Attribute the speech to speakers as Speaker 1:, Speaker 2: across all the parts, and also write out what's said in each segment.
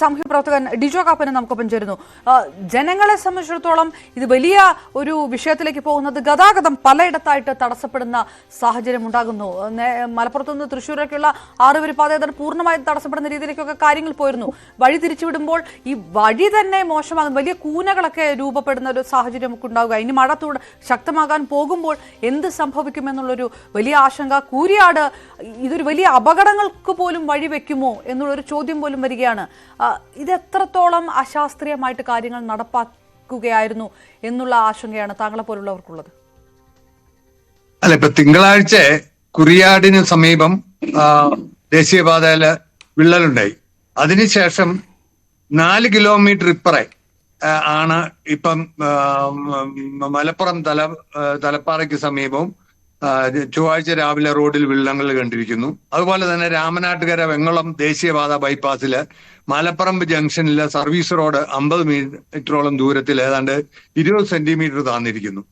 Speaker 1: സാമൂഹ്യ പ്രവർത്തകൻ ഡിജോ കാപ്പനും നമുക്കൊപ്പം ചേരുന്നു. ജനങ്ങളെ സംബന്ധിച്ചിടത്തോളം ഇത് വലിയ ഒരു വിഷയത്തിലേക്ക് പോകുന്നത് ഗതാഗതം പലയിടത്തായിട്ട് തടസ്സപ്പെടുന്ന സാഹചര്യം ഉണ്ടാകുന്നു. മലപ്പുറത്തു നിന്ന് തൃശ്ശൂരൊക്കെയുള്ള ആറുപേര് പാത ഏതാണ്ട് പൂർണമായും തടസ്സപ്പെടുന്ന രീതിയിലേക്കൊക്കെ കാര്യങ്ങൾ പോയിരുന്നു. വഴി തിരിച്ചുവിടുമ്പോൾ ഈ വഴി തന്നെ മോശമാകും. വലിയ കൂനകളൊക്കെ രൂപപ്പെടുന്ന ഒരു സാഹചര്യം ഉണ്ടാവുക. ഇനി മഴ ശക്തമാകാൻ പോകുമ്പോൾ എന്ത് സംഭവിക്കുമെന്നുള്ളൊരു വലിയ ആശങ്ക. കൂരിയാട് ഇതൊരു വലിയ അപകടങ്ങൾക്ക് പോലും വഴിവെക്കുമോ എന്നുള്ളൊരു ചോദ്യം പോലും വരികയാണ്. ഇത് എത്രത്തോളം അശാസ്ത്രീയമായിട്ട് കാര്യങ്ങൾ നടപ്പാക്കുകയായിരുന്നു എന്നുള്ള ആശങ്കയാണ് താങ്കളെ പോലുള്ളവർക്കുള്ളത്.
Speaker 2: അല്ല ഇപ്പൊ തിങ്കളാഴ്ച കുറിയാടിന് സമീപം ദേശീയപാതയിൽ വിള്ളലുണ്ടായി. അതിനുശേഷം നാല് കിലോമീറ്റർ ഇപ്പറെ ആണ് ഇപ്പം മലപ്പുറം തല തലപ്പാറയ്ക്ക് സമീപവും ചൊവ്വാഴ്ച രാവിലെ റോഡിൽ വിള്ളങ്ങൾ കണ്ടിരിക്കുന്നു. അതുപോലെ തന്നെ രാമനാട്ടുകര വെങ്ങളം ദേശീയപാത ബൈപ്പാസിൽ മലപ്പറമ്പ് ജംഗ്ഷനിലെ സർവീസ് റോഡ് അമ്പത് മീറ്ററോളം ദൂരത്തിൽ ഏതാണ്ട് ഇരുപത് സെന്റിമീറ്റർ താന്നിരിക്കുന്നു.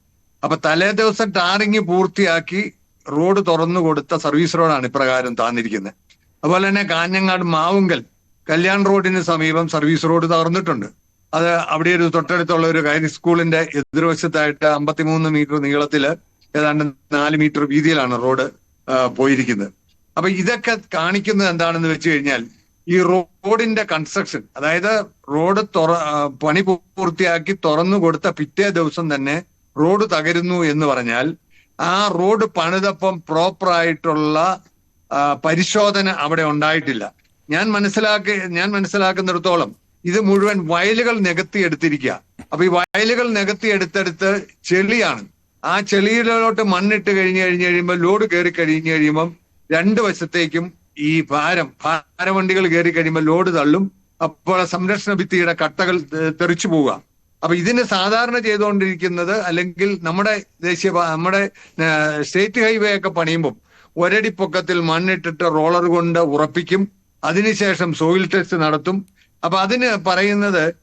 Speaker 2: അപ്പൊ തലേ ദിവസം ടാറിങ് പൂർത്തിയാക്കി റോഡ് തുറന്നു കൊടുത്ത സർവീസ് റോഡാണ് ഇപ്രകാരം താന്നിരിക്കുന്നത്. അതുപോലെ തന്നെ കാഞ്ഞങ്ങാട് മാവുങ്കൽ കല്യാൺ റോഡിന് സമീപം സർവീസ് റോഡ് തകർന്നിട്ടുണ്ട്. അത് അവിടെ ഒരു തൊട്ടടുത്തുള്ള ഒരു ഹൈ സ്കൂളിന്റെ എതിർവശത്തായിട്ട് അമ്പത്തിമൂന്ന് മീറ്റർ നീളത്തിൽ ഏതാണ്ട് നാല് മീറ്റർ വീതിയിലാണ് റോഡ് പോയിരിക്കുന്നത്. അപ്പൊ ഇതൊക്കെ കാണിക്കുന്നത് എന്താണെന്ന് വെച്ച് കഴിഞ്ഞാൽ ഈ റോഡിന്റെ കൺസ്ട്രക്ഷൻ അതായത് റോഡ് തുറ പണി പൂർത്തിയാക്കി തുറന്നു കൊടുത്ത പിറ്റേ ദിവസം തന്നെ റോഡ് തകരുന്നു എന്ന് പറഞ്ഞാൽ ആ റോഡ് പണിതപ്പം പ്രോപ്പറായിട്ടുള്ള പരിശോധന അവിടെ ഉണ്ടായിട്ടില്ല. ഞാൻ മനസ്സിലാക്കി ഞാൻ മനസ്സിലാക്കുന്നിടത്തോളം ഇത് മുഴുവൻ വയലുകൾ നികത്തി എടുത്തിരിക്കുക അപ്പൊ ഈ വയലുകൾ നികത്തി എടുത്തെടുത്ത് ചെളിയാണ്. ആ ചെളിയിലോട്ട് മണ്ണിട്ട് കഴിഞ്ഞ് കഴിഞ്ഞ് കഴിയുമ്പോൾ ലോഡ് കയറി കഴിഞ്ഞ് കഴിയുമ്പം രണ്ട് വശത്തേക്കും ഈ ഭാരം ഭാരവണ്ടികൾ കയറി കഴിയുമ്പോൾ ലോഡ് തള്ളും. അപ്പോൾ സംരക്ഷണ ഭിത്തിയുടെ കട്ടകൾ തെറിച്ചു പോവുക. അപ്പൊ ഇതിന് സാധാരണ ചെയ്തുകൊണ്ടിരിക്കുന്നത് അല്ലെങ്കിൽ നമ്മുടെ ദേശീയ നമ്മുടെ സ്റ്റേറ്റ് ഹൈവേ ഒക്കെ പണിയുമ്പോൾ ഒരടി പൊക്കത്തിൽ മണ്ണിട്ടിട്ട് റോളർ കൊണ്ട് ഉറപ്പിക്കും. അതിനുശേഷം സോയിൽ ടെസ്റ്റ് നടത്തും. അപ്പൊ അതിന് പറയുന്നത്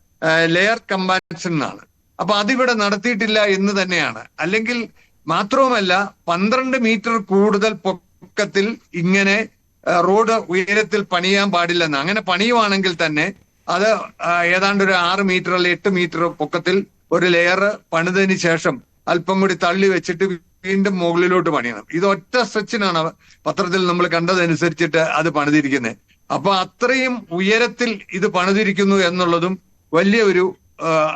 Speaker 2: ലെയർ കമ്പാൻഷൻ എന്നാണ്. അപ്പൊ അതിവിടെ നടത്തിയിട്ടില്ല എന്ന് തന്നെയാണ്. അല്ലെങ്കിൽ മാത്രവുമല്ല പന്ത്രണ്ട് മീറ്റർ കൂടുതൽ പൊക്കത്തിൽ ഇങ്ങനെ റോഡ് ഉയരത്തിൽ പണിയാൻ പാടില്ലെന്ന്. അങ്ങനെ പണിയുവാണെങ്കിൽ തന്നെ അത് ഏതാണ്ട് ഒരു ആറ് മീറ്റർ അല്ലെങ്കിൽ എട്ട് മീറ്റർ പൊക്കത്തിൽ ഒരു ലെയർ പണിതതിന് ശേഷം അല്പം കൂടി തള്ളി വെച്ചിട്ട് വീണ്ടും മുകളിലോട്ട് പണിയണം. ഇത് ഒറ്റ സ്ട്രെച്ചിനാണ് പത്രത്തിൽ നമ്മൾ കണ്ടതനുസരിച്ചിട്ട് അത് പണിതിരിക്കുന്നത് അപ്പൊ അത്രയും ഉയരത്തിൽ ഇത് പണിതിരിക്കുന്നു എന്നുള്ളതും വലിയ ഒരു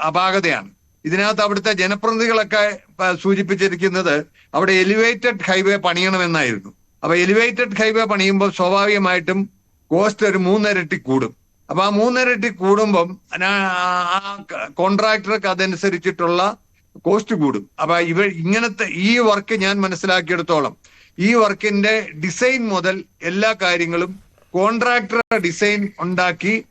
Speaker 2: അപാകതയാണ്. ഇതിനകത്ത് അവിടുത്തെ ജനപ്രതിനിധികളൊക്കെ സൂചിപ്പിച്ചിരിക്കുന്നത് അവിടെ എലിവേറ്റഡ് ഹൈവേ പണിയണമെന്നായിരുന്നു. അപ്പൊ എലിവേറ്റഡ് ഹൈവേ പണിയുമ്പോൾ സ്വാഭാവികമായിട്ടും കോസ്റ്റ് ഒരു മൂന്നിരട്ടി കൂടും. അപ്പൊ ആ മൂന്നിരട്ടി കൂടുമ്പം ആ- കോൺട്രാക്ടർക്ക് അതനുസരിച്ചിട്ടുള്ള കോസ്റ്റ് കൂടും. അപ്പൊ ഇവ ഇങ്ങനത്തെ ഈ വർക്ക് ഞാൻ മനസ്സിലാക്കിയെടുത്തോളം. ഈ വർക്കിന്റെ ഡിസൈൻ മുതൽ എല്ലാ കാര്യങ്ങളും കോൺട്രാക്ടറുടെ ഡിസൈൻ ഉണ്ടാക്കി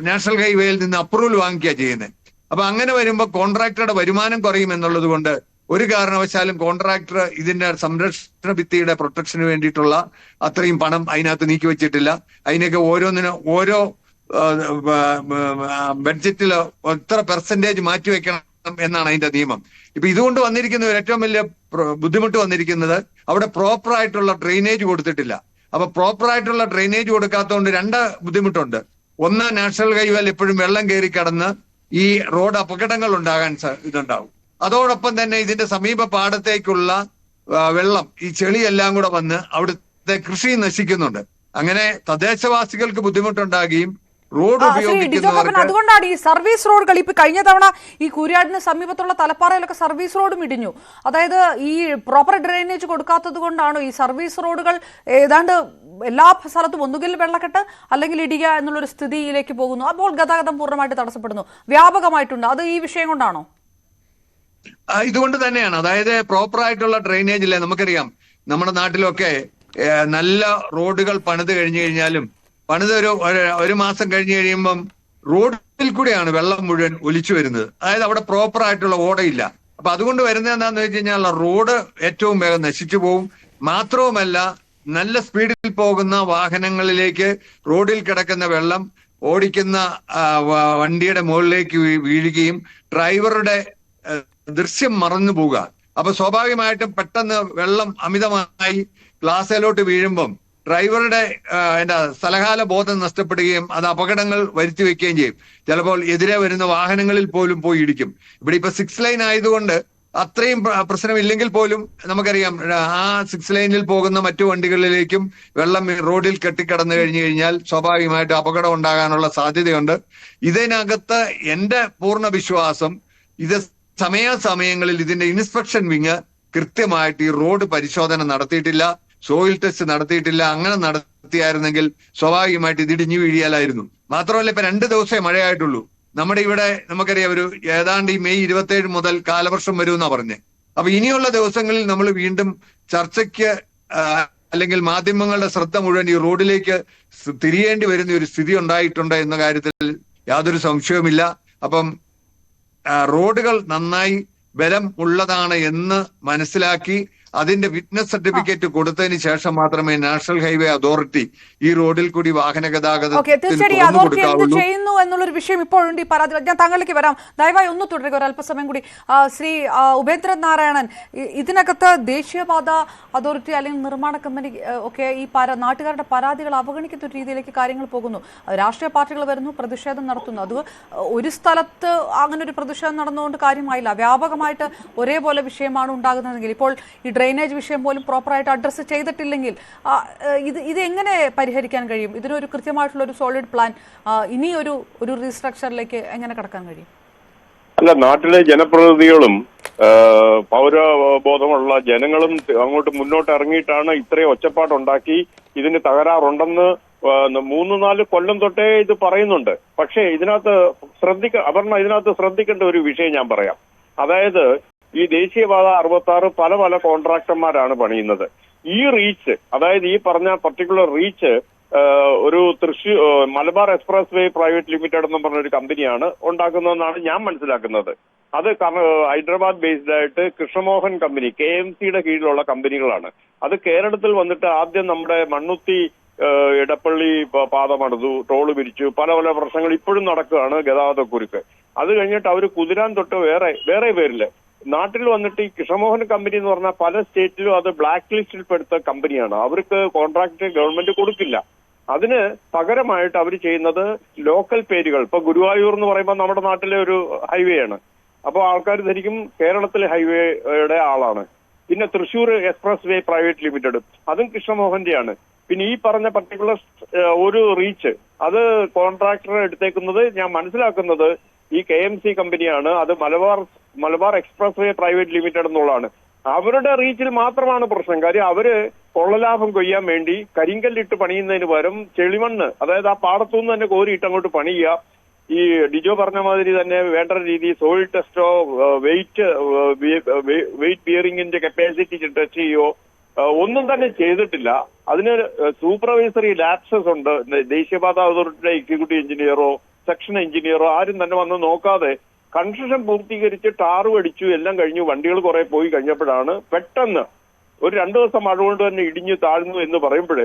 Speaker 2: നാഷണൽ ഹൈവേയിൽ നിന്ന് അപ്രൂവൽ വാങ്ങിക്കുക ചെയ്യുന്നത് അപ്പൊ അങ്ങനെ വരുമ്പോൾ കോൺട്രാക്ടറുടെ വരുമാനം കുറയും എന്നുള്ളത് കൊണ്ട് ഒരു കാരണവശാലും കോൺട്രാക്ടർ ഇതിന്റെ സംരക്ഷണ ഭിത്തിയുടെ പ്രൊട്ടക്ഷന് വേണ്ടിയിട്ടുള്ള അത്രയും പണം അതിനകത്ത് നീക്കി വെച്ചിട്ടില്ല. അതിനൊക്കെ ഓരോന്നിനും ഓരോ ബഡ്ജറ്റിൽ എത്ര പെർസെന്റേജ് മാറ്റിവെക്കണം എന്നാണ് അതിന്റെ നിയമം. ഇപ്പൊ ഇതുകൊണ്ട് വന്നിരിക്കുന്ന ഏറ്റവും വലിയ ബുദ്ധിമുട്ട് വന്നിരിക്കുന്നത് അവിടെ പ്രോപ്പർ ആയിട്ടുള്ള ഡ്രെയിനേജ് കൊടുത്തിട്ടില്ല. അപ്പൊ പ്രോപ്പർ ആയിട്ടുള്ള ഡ്രെയിനേജ് കൊടുക്കാത്തതുകൊണ്ട് രണ്ട് ബുദ്ധിമുട്ടുണ്ട്. ഒന്ന് നാഷണൽ ഹൈവേയിൽ എപ്പോഴും വെള്ളം കയറി കടന്ന് ഈ റോഡ് അപകടങ്ങൾ ഉണ്ടാകാൻ ഇതുണ്ടാവും. അതോടൊപ്പം തന്നെ ഇതിന്റെ സമീപ പാടത്തേക്കുള്ള വെള്ളം ഈ ചെളിയെല്ലാം കൂടെ വന്ന് അവിടുത്തെ കൃഷി നശിക്കുന്നുണ്ട്. അങ്ങനെ തദ്ദേശവാസികൾക്ക് ബുദ്ധിമുട്ടുണ്ടാകുകയും റോഡ്
Speaker 1: അതുകൊണ്ടാണ് ഈ സർവീസ് റോഡുകൾ ഇപ്പൊ കഴിഞ്ഞ തവണ ഈ കുര്യാടിന് സമീപത്തുള്ള തലപ്പാറയിലൊക്കെ സർവീസ് റോഡും ഇടിഞ്ഞു. അതായത് ഈ പ്രോപ്പർ ഡ്രെയിനേജ് കൊടുക്കാത്തത് കൊണ്ടാണോ ഈ സർവീസ് റോഡുകൾ ഏതാണ്ട് എല്ലാ സ്ഥലത്തും ഒന്നുകിൽ വെള്ളക്കെട്ട് അല്ലെങ്കിൽ ഇടിക എന്നുള്ളൊരു സ്ഥിതിയിലേക്ക് പോകുന്നു. അപ്പോൾ ഗതാഗതം പൂർണമായിട്ട് തടസ്സപ്പെടുന്നു. വ്യാപകമായിട്ടുണ്ട്. അത് ഈ വിഷയം കൊണ്ടാണോ?
Speaker 2: ഇതുകൊണ്ട് തന്നെയാണ്. അതായത് പ്രോപ്പർ ആയിട്ടുള്ള ഡ്രെയിനേജ് ഇല്ലേ? നമുക്കറിയാം. നമ്മുടെ നാട്ടിലൊക്കെ നല്ല റോഡുകൾ പണിത് കഴിഞ്ഞു കഴിഞ്ഞാലും പണിത് ഒരു ഒരു- മാസം കഴിഞ്ഞ് കഴിയുമ്പം റോഡിൽ കൂടെയാണ് വെള്ളം മുഴുവൻ ഒലിച്ചു വരുന്നത്. അതായത് അവിടെ പ്രോപ്പർ ആയിട്ടുള്ള ഓടയില്ല. അപ്പൊ അതുകൊണ്ട് വരുന്നത് എന്താണെന്ന് വെച്ച് കഴിഞ്ഞാൽ റോഡ് ഏറ്റവും വേഗം നശിച്ചു പോകും മാത്രവുമല്ല നല്ല സ്പീഡിൽ പോകുന്ന വാഹനങ്ങളിലേക്ക് റോഡിൽ കിടക്കുന്ന വെള്ളം ഓടിക്കുന്ന വണ്ടിയുടെ മുകളിലേക്ക് വീഴുകയും ഡ്രൈവറുടെ ദൃശ്യം മറന്നു പോവുക. അപ്പൊ സ്വാഭാവികമായിട്ടും പെട്ടെന്ന് വെള്ളം അമിതമായി ഗ്ലാസ്സിലോട്ട് വീഴുമ്പം ഡ്രൈവറുടെ എന്താ സ്ഥലകാല ബോധം നഷ്ടപ്പെടുകയും അത് അപകടങ്ങൾ വരുത്തി വെക്കുകയും ചെയ്യും. ചിലപ്പോൾ എതിരെ വരുന്ന വാഹനങ്ങളിൽ പോലും പോയി ഇടിക്കും. ഇവിടെ ഇപ്പൊ സിക്സ് ലൈൻ ആയതുകൊണ്ട് അത്രയും പ്രശ്നം പ്രശ്നമില്ലെങ്കിൽ പോലും നമുക്കറിയാം ആ സിക്സ് ലൈനിൽ പോകുന്ന മറ്റു വണ്ടികളിലേക്കും വെള്ളം റോഡിൽ കെട്ടിക്കിടന്നു കഴിഞ്ഞു കഴിഞ്ഞാൽ സ്വാഭാവികമായിട്ട് അപകടം ഉണ്ടാകാനുള്ള സാധ്യതയുണ്ട്. ഇതിനകത്ത് എന്റെ പൂർണ വിശ്വാസം ഇത് സമയാസമയങ്ങളിൽ ഇതിന്റെ ഇൻസ്പെക്ഷൻ വിങ് കൃത്യമായിട്ട് ഈ റോഡ് പരിശോധന നടത്തിയിട്ടില്ല. സോയിൽ ടെസ്റ്റ് നടത്തിയിട്ടില്ല അങ്ങനെ നടത്തിയായിരുന്നെങ്കിൽ സ്വാഭാവികമായിട്ട് ഇതിടിഞ്ഞു വീഴിയാലായിരുന്നു. മാത്രമല്ല ഇപ്പൊ രണ്ട് ദിവസമേ മഴയായിട്ടുള്ളൂ. നമ്മുടെ ഇവിടെ നമുക്കറിയാം ഒരു ഏതാണ്ട് ഈ മെയ് ഇരുപത്തിയേഴ് മുതൽ കാലവർഷം വരുമെന്നാ പറഞ്ഞത് അപ്പൊ ഇനിയുള്ള ദിവസങ്ങളിൽ നമ്മൾ വീണ്ടും ചർച്ചയ്ക്ക് അല്ലെങ്കിൽ മാധ്യമങ്ങളുടെ ശ്രദ്ധ മുഴുവൻ ഈ റോഡിലേക്ക് തിരിയേണ്ടി വരുന്ന ഒരു സ്ഥിതി ഉണ്ടായിട്ടുണ്ട് എന്ന കാര്യത്തിൽ യാതൊരു സംശയവുമില്ല. അപ്പം റോഡുകൾ നന്നായി ബലം ഉള്ളതാണ് എന്ന് മനസ്സിലാക്കി അതിന്റെ വിറ്റ്നസ് സർട്ടിഫിക്കറ്റ് കൊടുത്തതിന് ശേഷം മാത്രമേ നാഷണൽ ഹൈവേ അതോറിറ്റി ഈ റോഡിൽ കൂടി വാഹന ഗതാഗതം
Speaker 1: ചെയ്യുന്നു എന്നുള്ളൊരു വിഷയം ഇപ്പോഴുണ്ട് ഈ പരാതി. ഞാൻ താങ്കളിലേക്ക് വരാം. ദയവായി ഒന്ന് തുടരുക. ഒരു അല്പസമയം കൂടി. ശ്രീ ഉപേന്ദ്ര ഉപേന്ദ്രൻ നാരായണൻ ഇതിനകത്ത് ദേശീയപാത അതോറിറ്റി അല്ലെങ്കിൽ നിർമ്മാണ കമ്പനി ഒക്കെ ഈ നാട്ടുകാരുടെ പരാതികൾ അവഗണിക്കുന്ന ഒരു രീതിയിലേക്ക് കാര്യങ്ങൾ പോകുന്നു. രാഷ്ട്രീയ പാർട്ടികൾ വരുന്നു പ്രതിഷേധം നടത്തുന്നു. അത് ഒരു സ്ഥലത്ത് അങ്ങനെ ഒരു പ്രതിഷേധം നടന്നുകൊണ്ട് കാര്യമായില്ല. വ്യാപകമായിട്ട് ഒരേപോലെ വിഷയമാണ് ഉണ്ടാകുന്നതെങ്കിൽ ഇപ്പോൾ ഈ ഡ്രെയിനേജ് വിഷയം പോലും പ്രോപ്പറായിട്ട് അഡ്രസ്സ് ചെയ്തിട്ടില്ലെങ്കിൽ ഇത് ഇത് എങ്ങനെ പരിഹരിക്കാൻ കഴിയും? ഇതിനൊരു കൃത്യമായിട്ടുള്ള ഒരു സോളിഡ് പ്ലാൻ ഇനി ഒരു ഒരു റീസ്ട്രക്ചറിലേക്ക് എങ്ങനെ കടക്കാൻ കഴിയും?
Speaker 3: അല്ല നാട്ടിലെ ജനപ്രതിനിധികളും പൗരബോധമുള്ള ജനങ്ങളും അങ്ങോട്ട് മുന്നോട്ട് ഇറങ്ങിയിട്ടാണ് ഇത്രയും ഒച്ചപ്പാടുണ്ടാക്കി ഇതിന് തകരാറുണ്ടെന്ന് മൂന്ന് നാല് കൊല്ലം തൊട്ടേ ഇത് പറയുന്നുണ്ട്. പക്ഷേ ഇതിനകത്ത് ശ്രദ്ധിക്ക അപർണ ഇതിനകത്ത് ശ്രദ്ധിക്കേണ്ട ഒരു വിഷയം ഞാൻ പറയാം. അതായത് ഈ ദേശീയപാത അറുപത്തി ആറ് പല പല കോൺട്രാക്ടർമാരാണ് പണിയുന്നത്. ഈ റീച്ച് അതായത് ഈ പറഞ്ഞ പർട്ടിക്കുലർ റീച്ച് ഒരു Thrissur Malabar expressway private limited എന്ന് പറഞ്ഞ ഒരു കമ്പനിയാണ് ഉണ്ടാക്കുന്നതെന്നാണ് ഞാൻ മനസ്സിലാക്കുന്നത്. അത് ഹൈദരാബാദ് ബേസ്ഡ് ആയിട്ട് കൃഷ്ണമോഹൻ കമ്പനി കെ എം സിയുടെ കീഴിലുള്ള കമ്പനികളാണ്. അത് കേരളത്തിൽ വന്നിട്ട് ആദ്യം നമ്മുടെ മണ്ണുത്തി ഇടപ്പള്ളി പാത പണിതു ടോൾ പിരിച്ചു പല പല പ്രശ്നങ്ങൾ ഇപ്പോഴും നടക്കുകയാണ് ഗതാഗതക്കുരുക്ക്. അത് കഴിഞ്ഞിട്ട് അവർ കുതിരാൻ തൊട്ട് വേറെ വേറെ പേരിൽ നാട്ടിൽ വന്നിട്ട് ഈ കൃഷ്ണമോഹൻ കമ്പനി എന്ന് പറഞ്ഞാൽ പല സ്റ്റേറ്റിലും അത് ബ്ലാക്ക് ലിസ്റ്റിൽ പെടുത്ത കമ്പനിയാണ്. അവർക്ക് കോൺട്രാക്ട് ഗവൺമെന്റ് കൊടുക്കില്ല. അതിന് പകരമായിട്ട് അവർ ചെയ്യുന്നത് ലോക്കൽ പേരുകൾ. ഇപ്പൊ ഗുരുവായൂർ എന്ന് പറയുമ്പോൾ നമ്മുടെ നാട്ടിലെ ഒരു ഹൈവേ ആണ്. അപ്പോൾ ആൾക്കാർ ധരിക്കും കേരളത്തിലെ ഹൈവേയുടെ ആളാണ്. പിന്നെ Thrissur expressway private limited അതും കൃഷ്ണമോഹന്റെയാണ്. പിന്നെ ഈ പറഞ്ഞ പർട്ടിക്കുലർ ഒരു റീച്ച് അത് കോൺട്രാക്ടർ എടുത്തേക്കുന്നത് ഞാൻ മനസ്സിലാക്കുന്നത് ഈ കെ എം സി കമ്പനിയാണ്. അത് Malabar Malabar expressway private limited എന്നുള്ളതാണ്. അവരുടെ റീച്ചിൽ മാത്രമാണ് പ്രശ്നം. കാര്യം അവർ കൊള്ളലാഭം കൊയ്യാൻ വേണ്ടി കരിങ്കല്ലിട്ട് പണിയുന്നതിന് പകരം ചെളിമണ്ണ് അതായത് ആ പാടത്തുനിന്ന് തന്നെ കോരിയിട്ട് അങ്ങോട്ട് പണിയുക. ഈ ഡിജോ പറഞ്ഞ മാതിരി തന്നെ വേണ്ട രീതി സോയിൽ ടെസ്റ്റോ വെയിറ്റ് വെയിറ്റ് ബിയറിംഗിന്റെ കപ്പാസിറ്റി ടെസ്റ്റ് ചെയ്യോ ഒന്നും തന്നെ ചെയ്തിട്ടില്ല. അതിന് സൂപ്പർവൈസറി ലാപ്സസ് ഉണ്ട്. ദേശീയപാത അതോറിറ്റിയുടെ എക്സിക്യൂട്ടീവ് എഞ്ചിനീയറോ സെക്ഷൻ എഞ്ചിനീയറോ ആരും തന്നെ വന്ന് നോക്കാതെ കൺസ്ട്രക്ഷൻ പൂർത്തീകരിച്ച് ടാറും അടിച്ചു എല്ലാം കഴിഞ്ഞു വണ്ടികൾ കുറെ പോയി കഴിഞ്ഞപ്പോഴാണ് പെട്ടെന്ന് ഒരു രണ്ടു ദിവസം മഴ കൊണ്ട് തന്നെ ഇടിഞ്ഞു താഴ്ന്നു എന്ന് പറയുമ്പോൾ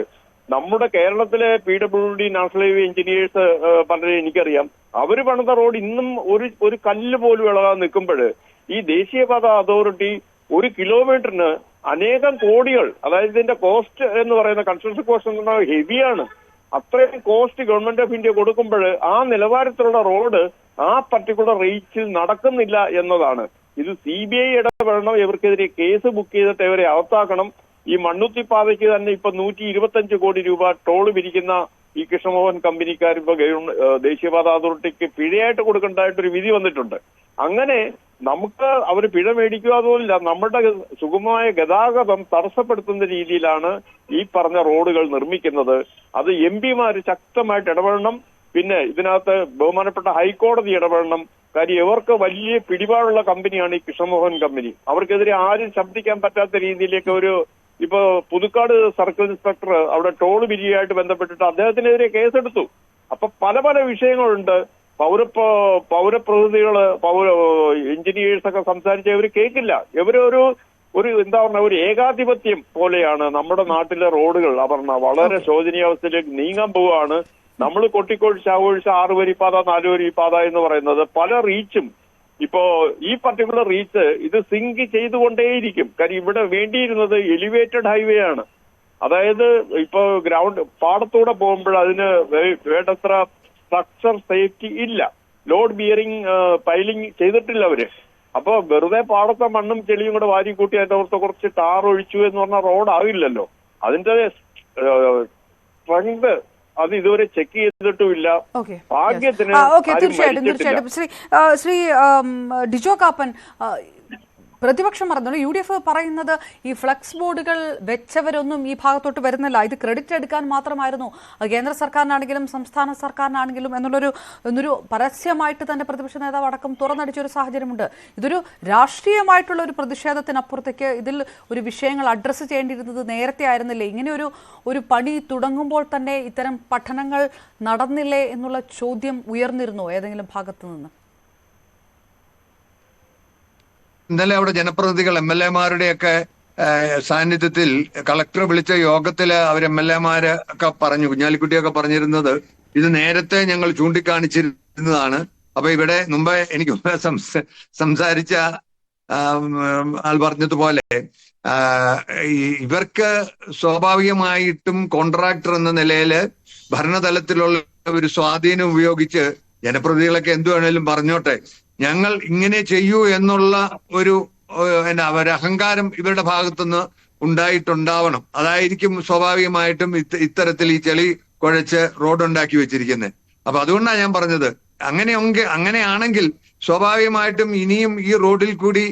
Speaker 3: നമ്മുടെ കേരളത്തിലെ P W D national highway engineers പലരെയും എനിക്കറിയാം. അവർ പണിത റോഡ് ഇന്നും ഒരു ഒരു കല്ല് പോലും ഇളകാൻ നിൽക്കുമ്പോൾ ഈ ദേശീയപാത അതോറിറ്റി ഒരു കിലോമീറ്ററിന് അനേകം കോടികൾ അതായത് ഇതിന്റെ കോസ്റ്റ് എന്ന് പറയുന്ന കൺസ്ട്രക്ഷൻ കോസ്റ്റ് എന്ന് പറഞ്ഞാൽ ഹെവിയാണ് അത്രയും കോസ്റ്റ് ഗവൺമെന്റ് ഓഫ് ഇന്ത്യ കൊടുക്കുമ്പോൾ ആ നിലവാരത്തിലുള്ള റോഡ് ആ പർട്ടിക്കുലർ റേറ്റിൽ നടക്കുന്നില്ല എന്നതാണ്. ഇത് സി ബി ഐ ഇടപെടണം ഇവർക്കെതിരെ കേസ് ബുക്ക് ചെയ്തിട്ട് ഇവരെ അകത്താക്കണം ഈ മണ്ണുത്തി പാതയ്ക്ക് തന്നെ ഇപ്പൊ നൂറ്റി ഇരുപത്തഞ്ച് കോടി രൂപ ടോൾ പിരിക്കുന്ന ഈ കൃഷ്ണമോഹൻ കമ്പനിക്കാർ ഇപ്പൊ ദേശീയപാത അതോറിറ്റിക്ക് പിഴയായിട്ട് കൊടുക്കേണ്ടതായിട്ടൊരു വിധി വന്നിട്ടുണ്ട്. അങ്ങനെ നമുക്ക് അവർ പിഴ മേടിക്കുക അതുമില്ല നമ്മുടെ സുഗമമായ ഗതാഗതം തടസ്സപ്പെടുത്തുന്ന രീതിയിലാണ് ഈ പറഞ്ഞ റോഡുകൾ നിർമ്മിക്കുന്നത്. അത് എം പിമാർ ശക്തമായിട്ട് ഇടപെടണം. പിന്നെ ഇതിനകത്ത് ബഹുമാനപ്പെട്ട ഹൈക്കോടതി ഇടപെടണം. കാര്യം ഇവർക്ക് വലിയ പിടിപാടുള്ള കമ്പനിയാണ് ഈ കൃഷ്ണമോഹൻ കമ്പനി. അവർക്കെതിരെ ആരും ശബ്ദിക്കാൻ പറ്റാത്ത രീതിയിലേക്ക് ഒരു ഇപ്പൊ പുതുക്കാട് സർക്കിൾ ഇൻസ്പെക്ടർ അവിടെ ടോൾ പിരിയായിട്ട് ബന്ധപ്പെട്ടിട്ട് അദ്ദേഹത്തിനെതിരെ കേസെടുത്തു. അപ്പൊ പല പല വിഷയങ്ങളുണ്ട്. പൗര പൗരപ്രതിനിധികൾ പൗര എഞ്ചിനീയേഴ്സ് ഒക്കെ സംസാരിച്ച ഇവർ കേൾക്കില്ല ഇവരൊരു ഒരു എന്താ പറഞ്ഞ ഒരു ഏകാധിപത്യം പോലെയാണ് നമ്മുടെ നാട്ടിലെ റോഡുകൾ. അപർണ വളരെ ശോചനീയാവസ്ഥയിലേക്ക് നീങ്ങാൻ പോവുകയാണ്. നമ്മൾ കൊട്ടിക്കൊഴിച്ച് ആഘോഷിച്ച ആറ് വരി പാത നാല് വരി പാത എന്ന് പറയുന്നത് പല റീച്ചും ഇപ്പോ ഈ പർട്ടിക്കുലർ റീച്ച് ഇത് സിങ്ക് ചെയ്തുകൊണ്ടേയിരിക്കും. കാര്യം ഇവിടെ വേണ്ടിയിരുന്നത് എലിവേറ്റഡ് ഹൈവേ ആണ്. അതായത് ഇപ്പൊ ഗ്രൗണ്ട് പാടത്തൂടെ പോകുമ്പോൾ അതിന് വേണ്ടത്ര സ്ട്രക്ചർ സേഫ്റ്റി ഇല്ല. ലോഡ് ബിയറിംഗ് പൈലിംഗ് ചെയ്തിട്ടില്ല അവർ. അപ്പൊ വെറുതെ പാടത്തെ മണ്ണും ചെളിയും കൂടെ വാരി കൂട്ടി അതിന്റെ പുറത്ത് കുറച്ച് ടാർ ഒഴിച്ചു എന്ന് പറഞ്ഞാൽ റോഡ് ആവില്ലല്ലോ. അതിന്റെ സ്ട്രെങ്ത് അത് ഇതുവരെ ചെക്ക് ചെയ്തിട്ടുമില്ല.
Speaker 1: ഓക്കെ
Speaker 3: ഭാഗ്യത്തിന്
Speaker 1: തീർച്ചയായിട്ടും തീർച്ചയായിട്ടും. ശ്രീ ശ്രീ ഡിജോ കാപ്പൻ പ്രതിപക്ഷം പറഞ്ഞു യു ഡി എഫ് പറയുന്നത് ഈ ഫ്ലക്സ് ബോർഡുകൾ വെച്ചവരൊന്നും ഈ ഭാഗത്തോട്ട് വരുന്നില്ല. ഇത് ക്രെഡിറ്റ് എടുക്കാൻ മാത്രമായിരുന്നു. കേന്ദ്ര സർക്കാരിനാണെങ്കിലും സംസ്ഥാന സർക്കാരിനാണെങ്കിലും എന്നുള്ളൊരു എന്നൊരു പരസ്യമായിട്ട് തന്നെ പ്രതിപക്ഷ നേതാവ് അടക്കം തുറന്നടിച്ച ഒരു സാഹചര്യമുണ്ട്. ഇതൊരു രാഷ്ട്രീയമായിട്ടുള്ള ഒരു പ്രതിഷേധത്തിനപ്പുറത്തേക്ക് ഇതിൽ ഒരു വിഷയങ്ങൾ അഡ്രസ്സ് ചെയ്യേണ്ടിയിരുന്നത് നേരത്തെ ആയിരുന്നില്ലേ? ഇങ്ങനെ ഒരു ഒരു പണി തുടങ്ങുമ്പോൾ തന്നെ ഇത്തരം പഠനങ്ങൾ നടന്നില്ലേ എന്നുള്ള ചോദ്യം ഉയർന്നിരുന്നു ഏതെങ്കിലും ഭാഗത്തു നിന്ന്
Speaker 2: ഇന്നലെ അവിടെ ജനപ്രതിനിധികൾ എം എൽ എമാരുടെയൊക്കെ സാന്നിധ്യത്തിൽ കളക്ടർ വിളിച്ച യോഗത്തിൽ അവർ എം എൽ എമാര് ഒക്കെ പറഞ്ഞു കുഞ്ഞാലിക്കുട്ടിയൊക്കെ പറഞ്ഞിരുന്നത് ഇത് നേരത്തെ ഞങ്ങൾ ചൂണ്ടിക്കാണിച്ചിരുന്നതാണ്. അപ്പൊ ഇവിടെ മുമ്പ് എനിക്ക് സംസാരിച്ച ആൾ പറഞ്ഞതുപോലെ ഇവർക്ക് സ്വാഭാവികമായിട്ടും കോൺട്രാക്ടർ എന്ന നിലയിൽ ഭരണതലത്തിലുള്ള ഒരു സ്വാധീനം ഉപയോഗിച്ച് ജനപ്രതിനിധികളൊക്കെ എന്തു വേണേലും പറഞ്ഞോട്ടെ. ഞങ്ങൾ ഇങ്ങനെ ചെയ്യൂ എന്നുള്ള ഒരു എന്നാ ഒരു അഹങ്കാരം ഇവരുടെ ഭാഗത്തുനിന്ന് ഉണ്ടായിട്ടുണ്ടാവണം. അതായിരിക്കും സ്വാഭാവികമായിട്ടും ഇത്തരത്തിൽ ഈ ചെളി കുഴച്ച് റോഡ് ഉണ്ടാക്കി വെച്ചിരിക്കുന്നത് അപ്പൊ അതുകൊണ്ടാണ് ഞാൻ പറഞ്ഞത്. അങ്ങനെയെങ്കിൽ അങ്ങനെയാണെങ്കിൽ സ്വാഭാവികമായിട്ടും ഇനിയും ഈ റോഡിൽ കൂടി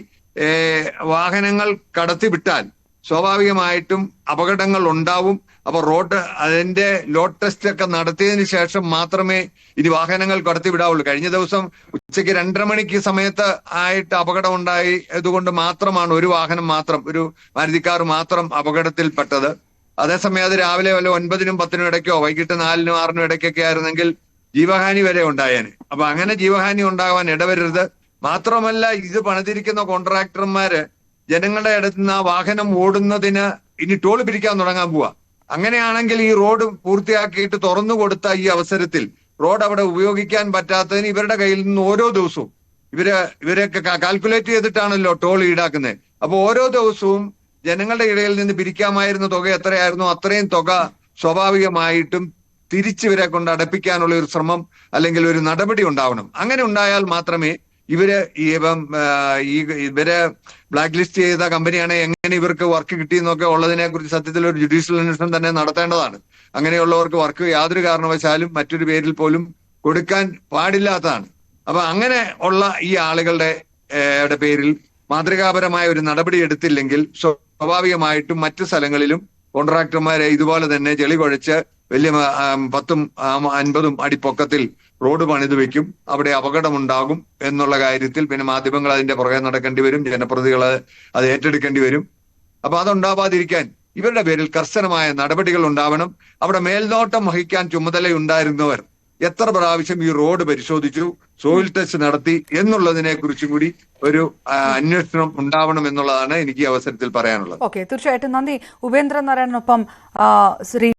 Speaker 2: വാഹനങ്ങൾ കടത്തിവിട്ടാൽ സ്വാഭാവികമായിട്ടും അപകടങ്ങൾ ഉണ്ടാവും അപ്പൊ റോഡ് അതിന്റെ ലോഡ് ടെസ്റ്റ് ഒക്കെ നടത്തിയതിന് ശേഷം മാത്രമേ ഇനി വാഹനങ്ങൾ കടത്തി വിടാവുള്ളൂ. കഴിഞ്ഞ ദിവസം ഉച്ചയ്ക്ക് രണ്ടര മണിക്ക് സമയത്ത് ആയിട്ട് അപകടം ഉണ്ടായി. അതുകൊണ്ട് മാത്രമാണ് ഒരു വാഹനം മാത്രം ഒരു മാരുതി മാത്രം അപകടത്തിൽപ്പെട്ടത്. അതേസമയം അത് രാവിലെ വല്ല ഒൻപതിനും പത്തിനും ഇടയ്ക്കോ വൈകിട്ട് നാലിനും ആറിനും ഇടയ്ക്കൊക്കെ ആയിരുന്നെങ്കിൽ ജീവഹാനി വരെ ഉണ്ടായേനെ. അപ്പൊ അങ്ങനെ ജീവഹാനി ഉണ്ടാകാൻ ഇടവരരുത്. മാത്രമല്ല ഇത് പണിതിരിക്കുന്ന കോൺട്രാക്ടർമാര് ജനങ്ങളുടെ അടുത്ത് നിന്ന് ആ വാഹനം ഓടുന്നതിന് ഇനി ടോൾ പിരിക്കാൻ തുടങ്ങാൻ പോവാ. അങ്ങനെയാണെങ്കിൽ ഈ റോഡ് പൂർത്തിയാക്കിയിട്ട് തുറന്നു കൊടുത്ത ഈ അവസരത്തിൽ റോഡ് അവിടെ ഉപയോഗിക്കാൻ പറ്റാത്തതിന് ഇവരുടെ കയ്യിൽ നിന്ന് ഓരോ ദിവസവും ഇവർ ഇവരൊക്കെ കാൽക്കുലേറ്റ് ചെയ്തിട്ടാണല്ലോ ടോൾ ഈടാക്കുന്നത് അപ്പൊ ഓരോ ദിവസവും ജനങ്ങളുടെ ഇടയിൽ നിന്ന് പിരിക്കാമായിരുന്ന തുക എത്രയായിരുന്നു അത്രയും തുക സ്വാഭാവികമായിട്ടും തിരിച്ചിവരെ കൊണ്ട് അടപ്പിക്കാനുള്ള ഒരു ശ്രമം അല്ലെങ്കിൽ ഒരു നടപടി ഉണ്ടാവണം. അങ്ങനെ ഉണ്ടായാൽ മാത്രമേ ഇവർ ഇപ്പം ഈ ഇവരെ ബ്ലാക്ക് ലിസ്റ്റ് ചെയ്ത കമ്പനിയാണ് എങ്ങനെ ഇവർക്ക് വർക്ക് കിട്ടിയെന്നൊക്കെ ഉള്ളതിനെ കുറിച്ച് സത്യത്തിൽ ഒരു ജുഡീഷ്യൽ അന്വേഷണം തന്നെ നടത്തേണ്ടതാണ്. അങ്ങനെയുള്ളവർക്ക് വർക്ക് യാതൊരു കാരണവശാലും മറ്റൊരു പേരിൽ പോലും കൊടുക്കാൻ പാടില്ലാത്തതാണ്. അപ്പൊ അങ്ങനെ ഉള്ള ഈ ആളുകളുടെ പേരിൽ മാതൃകാപരമായ ഒരു നടപടി എടുത്തില്ലെങ്കിൽ സ്വാഭാവികമായിട്ടും മറ്റു സ്ഥലങ്ങളിലും കോൺട്രാക്ടർമാരെ ഇതുപോലെ തന്നെ ചെളി കുഴച്ച് വലിയ പത്തും അൻപതും അടി പൊക്കത്തിൽ റോഡ് പണിത് വെക്കും അവിടെ അപകടമുണ്ടാകും എന്നുള്ള കാര്യത്തിൽ പിന്നെ മാധ്യമങ്ങൾ അതിന്റെ പുറകെ നടക്കേണ്ടി വരും ജനപ്രതികൾ അത് ഏറ്റെടുക്കേണ്ടി വരും. അപ്പൊ അതുണ്ടാവാതിരിക്കാൻ ഇവരുടെ പേരിൽ കർശനമായ നടപടികൾ ഉണ്ടാവണം. അവിടെ മേൽനോട്ടം വഹിക്കാൻ ചുമതലയുണ്ടായിരുന്നവർ എത്ര പ്രാവശ്യം ഈ റോഡ് പരിശോധിച്ചു സോയിൽ ടെസ്റ്റ് നടത്തി എന്നുള്ളതിനെ കുറിച്ചും കൂടി ഒരു അന്വേഷണം ഉണ്ടാവണം എന്നുള്ളതാണ് എനിക്ക് അവസരത്തിൽ പറയാനുള്ളത്.
Speaker 1: ഓക്കെ തീർച്ചയായിട്ടും. നന്ദി. ഉപേന്ദ്രനാരായണനൊപ്പം ശ്രീ